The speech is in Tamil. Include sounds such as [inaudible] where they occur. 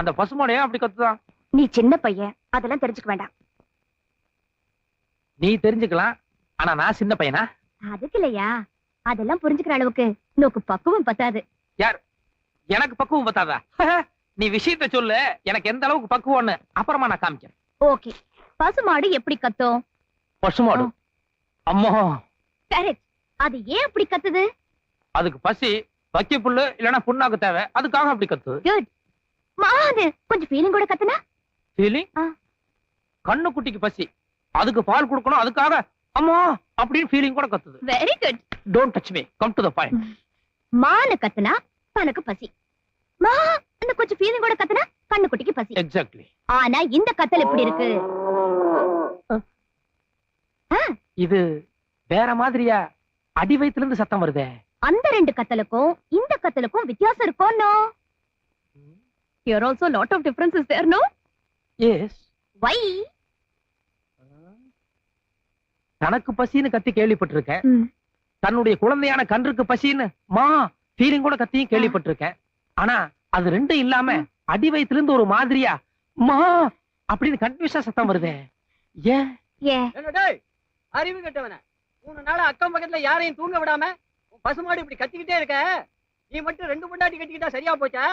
அந்த பசுமாடு ஏன் அப்படி கத்துதான்? நீ சின்ன பையன் அதெல்லாம் தெரிஞ்சுக்க வேண்டாம். நீ தெரிஞ்சுக்கலாம் ஆனா நான் சின்ன பையனா? அதுக்கு இல்லையா? அதெல்லாம் புரிஞ்சுக்கிற அளவுக்கு நோக்கு பக்குவம் பத்தாது. எனக்கு பக்குவம் பத்தாதா? [laughs] நீ விஷயத்த சொல்லு எனக்கு எந்த அளவுக்கு பக்குவம்னு அப்புறமா நான் காமிக்கிறேன். ஓகே. பசுமாடு எப்படி கத்தும்? பசுமாடு. அம்மா. கரெக்ட் அது ஏன் அப்படி கத்துது? அதுக்கு பசி வக்கி புல்லு இல்லனா புண்ணாக்கு தேவை. அதுக்காக அப்படி கத்துது. மாது கொஞ்சம் ஃபீலிங் கூட கத்துனா? ஃபீலிங். கண்ணு குட்டிக்கு பசி. அதுக்கு பால் கொடுக்கணும் அதுக்காக அம்மா அப்படின்னு ஃபீலிங் கூட கத்துது. Very good don't touch me come to the point மானு கத்துனா தனக்கு பசி. மா இந்த கொஞ்சம் ஃபீலிங் கூட கத்துனா கண்ணு குட்டிக்கு பசி. எக்ஸாக்ட்லி ஆனா இந்த கத்தல் எப்படி இருக்கு? இது வேற மாதிரியா? அடி வயித்துல இருந்து சத்தம் வருதே. அந்த ரெண்டு கத்தலுக்கும் இந்த கத்தலுக்கும் வித்தியாசம் இருக்கும் no here also lot of difference is there no yes why தனக்கு பசின்னு கத்தி கேள்விப்பட்டிருக்கேன். தன்னுடைய குழந்தையான கன்றுக்கு பசின்னு மா ஃபீலிங் கூட கத்தியும் கேள்விப்பட்டிருக்கேன். ஆனா அது ரெண்டும் இல்லாம அடி வயித்துல இருந்து ஒரு மாதிரியா மா அப்படின்னு கன்ஃபியூஸா சத்தம் வருதே. ஏன் ஏ. என்ன டேய் அறிவு கெட்டவன. மூணு நாளா அக்கம் பக்கத்துல யாரையும் தூங்க விடாம பசுமாடு இப்படி கத்திக்கிட்டே இருக்க. நீ மட்டும் ரெண்டு பொண்டாட்டி கட்டிக்கிட்டா சரியா போச்சா?